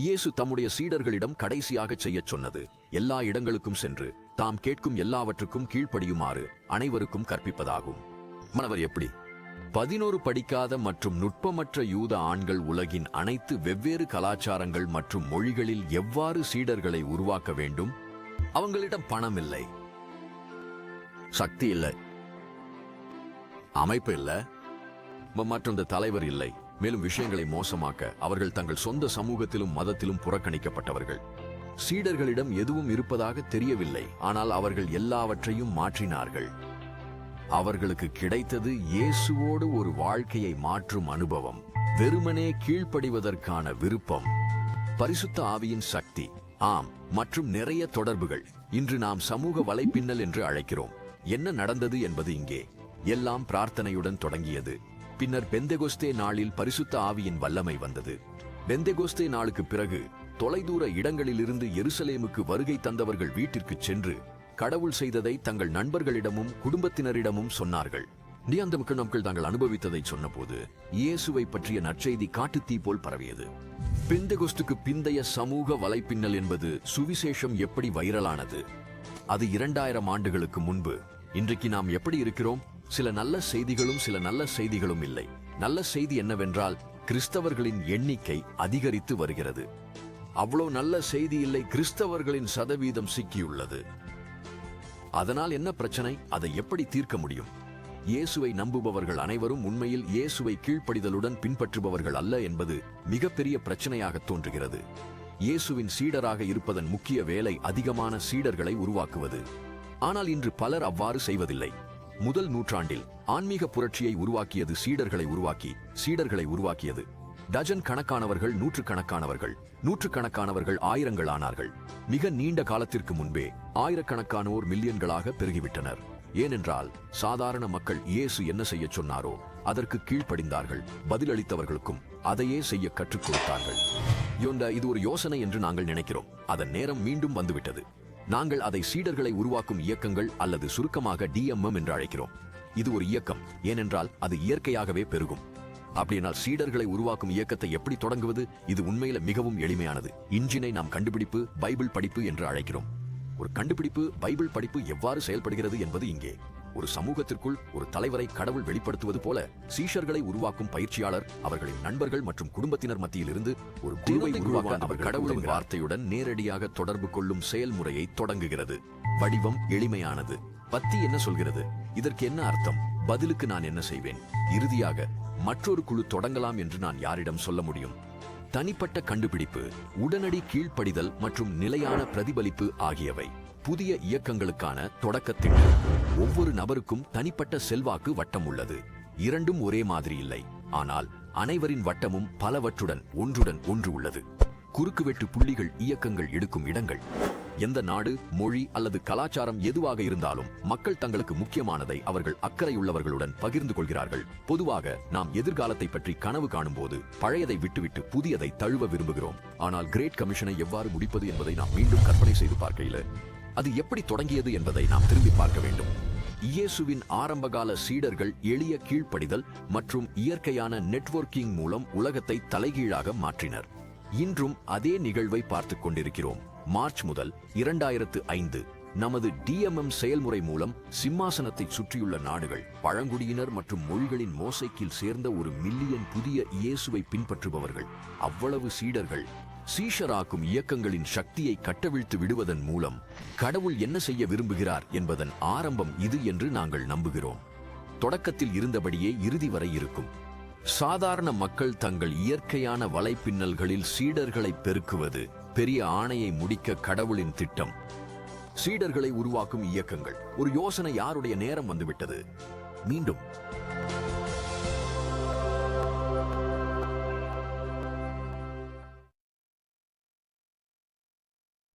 இயேசு தம்முடைய சீடர்களிடம் கடைசியாக செய்யச் சொன்னது எல்லா இடங்களுக்கும் சென்று தாம் கேட்கும் எல்லாவற்றுக்கும் கீழ்ப்படியுமாறு அனைவருக்கும் கற்பிப்பதாகும். மனவர் எப்படி? பதினோரு படிக்காத மற்றும் நுட்பமற்ற யூத ஆண்கள் உலகின் அனைத்து வெவ்வேறு கலாச்சாரங்கள் மற்றும் மொழிகளில் எவ்வாறு சீடர்களை உருவாக்க வேண்டும்? அவங்களிடம் பணம் இல்லை. சக்தி இல்லை. அமைப்பு இல்லை. மற்றும் தலைவர் இல்லை. மேலும் விஷயங்களை மோசமாக்க அவர்கள் தங்கள் சொந்த சமூகத்திலும் மதத்திலும் புறக்கணிக்கப்பட்டவர்கள். சீடர்களிடம் எதுவும் இருப்பதாக தெரியவில்லை ஆனால் அவர்கள் எல்லாவற்றையும் மாற்றினார்கள். அவர்களுக்கு கிடைத்தது இயேசுவோடு ஒரு வாழ்க்கையை மாற்றும் அனுபவம் வெறுமனே கீழ்ப்படிவதற்கான விருப்பம். பரிசுத்த ஆவியின் சக்தி ஆம் மற்றும் நிறைய தொடர்புகள். இன்று நாம் சமூக வலைப்பின்னல் என்று அழைக்கிறோம். என்ன நடந்தது என்பது இங்கே. எல்லாம் பிரார்த்தனையுடன் தொடங்கியது. பின்னர் பெந்தெகொஸ்தே நாளில் பரிசுத்த ஆவியின் வல்லமை வந்தது. பெந்தெகோஸ்தே நாளுக்கு பிறகு தொலைதூர இடங்களிலிருந்து எருசலேமுக்கு வருகை தந்தவர்கள் வீட்டிற்கு சென்று கடவுள் செய்ததை தங்கள் நண்பர்களிடமும் குடும்பத்தினரிடமும் சொன்னார்கள். நீ அந்த மக்கள் தாங்கள் அனுபவித்ததை சொன்னபோது இயேசுவை பற்றிய நற்செய்தி காட்டுத்தீ போல் பரவியது. பெந்தெகொஸ்துக்கு பிந்தைய சமூக வலைப்பின்னல் என்பது சுவிசேஷம் எப்படி வைரலானது? அது இரண்டாயிரம் ஆண்டுகளுக்கு முன்பு இன்றைக்கு நாம் எப்படி இருக்கிறோம்? சில நல்ல செய்திகளும் சில நல்ல செய்திகளும் இல்லை. நல்ல செய்தி என்னவென்றால் கிறிஸ்தவர்களின் எண்ணிக்கை அதிகரித்து வருகிறது. அவ்வளோ நல்ல செய்தி இல்லை கிறிஸ்தவர்களின் சதவீதம் சிக்கியுள்ளது. அதனால் என்ன பிரச்சனை? அதை எப்படி தீர்க்க முடியும்? இயேசுவை நம்புபவர்கள் அனைவரும் உண்மையில் இயேசுவை கீழ்ப்படிதலுடன் பின்பற்றுபவர்கள் அல்ல என்பது மிகப்பெரிய பிரச்சனையாக தோன்றுகிறது. இயேசுவின் சீடராக இருப்பதன் முக்கிய வேலை அதிகமான சீடர்களை உருவாக்குவது. ஆனால் இன்று பலர் அவ்வாறு செய்வதில்லை. முதல் நூற்றாண்டில் ஆன்மீக புரட்சியை உருவாக்கியது சீடர்களை உருவாக்கி சீடர்களை உருவாக்கியது. டஜன் கணக்கானவர்கள் நூற்றுக்கணக்கானவர்கள் நூற்றுக்கணக்கானவர்கள் ஆயிரங்கள் ஆனார்கள். மிக நீண்ட காலத்திற்கு முன்பே ஆயிரக்கணக்கானோர் மில்லியன்களாக பெருகிவிட்டனர். ஏனென்றால் சாதாரண மக்கள் இயேசு என்ன செய்யச் சொன்னாரோ அதற்கு கீழ்ப்படிந்தார்கள் பதிலளித்தவர்களுக்கும் அதையே செய்ய கற்றுக் கொடுத்தார்கள். யோண்டா இது ஒரு யோசனை என்று நாங்கள் நினைக்கிறோம். அதன் நேரம் மீண்டும் வந்துவிட்டது. நாங்கள் அதை சீடர்களை உருவாக்கும் இயக்கங்கள் அல்லது சுருக்கமாக டிஎம்எம் என்று அழைக்கிறோம். இது ஒரு இயக்கம் ஏனென்றால் அது இயற்கையாகவே பெருகும். அப்படியானால் சீடர்களை உருவாக்கும் இயக்கத்தை எப்படி தொடங்குவது? இது உண்மையில மிகவும் எளிமையானது. இன்ஜினை நாம் கண்டுபிடிப்பு பைபிள் படிப்பு என்று அழைக்கிறோம். ஒரு கண்டுபிடிப்பு பைபிள் படிப்பு எவ்வாறு செயல்படுகிறது என்பது இங்கே. ஒரு சமூகத்திற்குள் ஒரு தலைவரை கடவுள் வெளிப்படுத்துவது போல சீஷர்களை உருவாக்கும் பயிற்சியாளர் அவர்களின் நண்பர்கள் மற்றும் குடும்பத்தினர் மத்தியில் இருந்து ஒரு குழுவை உருவாக்க அவர் கடவுளின் வார்த்தையுடன் நேரடியாக தொடர்பு கொள்ளும் செயல்முறையை தொடங்குகிறது. வடிவம் எளிமையானது. பத்தி என்ன சொல்கிறது? இதற்கு என்ன அர்த்தம்? பதிலுக்கு நான் என்ன செய்வேன்? இறுதியாக மற்றொரு குழு தொடங்கலாம் என்று நான் யாரிடம் சொல்ல முடியும்? தனிப்பட்ட கண்டுபிடிப்பு உடனடி கீழ்ப்படிதல் மற்றும் நிலையான பிரதிபலிப்பு ஆகியவை. புதிய இயக்கங்களுக்கான தொடக்கத்தின் ஒவ்வொரு நபருக்கும் தனிப்பட்ட செல்வாக்கு வட்டம் உள்ளது. இரண்டும் ஒரே மாதிரி இல்லை. ஆனால் அனைவரின் வட்டமும் பலவற்றுடன் ஒன்றுடன் ஒன்று உள்ளது. குறுக்குவெட்டு புள்ளிகள் இயக்கங்கள் எடுக்கும் இடங்கள். எந்த நாடு மொழி அல்லது கலாச்சாரம் எதுவாக இருந்தாலும் மக்கள் தங்களுக்கு முக்கியமானதை அவர்கள் அக்கறையுள்ளவர்களுடன் பகிர்ந்து கொள்கிறார்கள். பொதுவாக நாம் எதிர்காலத்தை பற்றி கனவு காணும்போது பழையதை விட்டுவிட்டு புதியதை தழுவ விரும்புகிறோம். ஆனால் கிரேட் கமிஷனை எவ்வாறு முடிப்பது என்பதை நாம் மீண்டும் கற்பனை செய்து பார்க்கையில் அது எப்படி தொடங்கியது என்பதை நாம் திரும்பி பார்க்க வேண்டும். இயேசுவின் ஆரம்பகால சீடர்கள் எளிய கீழ்ப்படிதல் மற்றும் இயற்கையான நெட்வொர்க்கிங் மூலம் உலகத்தை தலைகீழாக மாற்றினர். இன்றும் அதே நிகழ்வை பார்த்துக் கொண்டிருக்கிறோம். மார்ச் முதல் இரண்டாயிரத்து ஐந்து நமது டிஎம்எம் செயல்முறை மூலம் சிம்மாசனத்தை சுற்றியுள்ள நாடுகள் பழங்குடியினர் மற்றும் மொழிகளின் மோசைக்கில் சேர்ந்த ஒரு மில்லியன் புதிய இயேசுவை பின்பற்றுபவர்கள். அவ்வளவு சீடர்கள் சீஷராக்கும் இயக்கங்களின் சக்தியை கட்டவிழ்த்து விடுவதன் மூலம் கடவுள் என்ன செய்ய விரும்புகிறார் என்பதன் ஆரம்பம் இது என்று நாங்கள் நம்புகிறோம். தொடக்கத்தில் இருந்தபடியே இறுதி வரை இருக்கும். சாதாரண மக்கள் தங்கள் இயற்கையான வலைப்பின்னல்களில் சீடர்களை பெருக்குவது பெரிய ஆணையை முடிக்க கடவுளின் திட்டம். சீடர்களை உருவாக்கும் இயக்கங்கள். ஒரு யோசனை யாருடைய நேரம் வந்துவிட்டது? மீண்டும்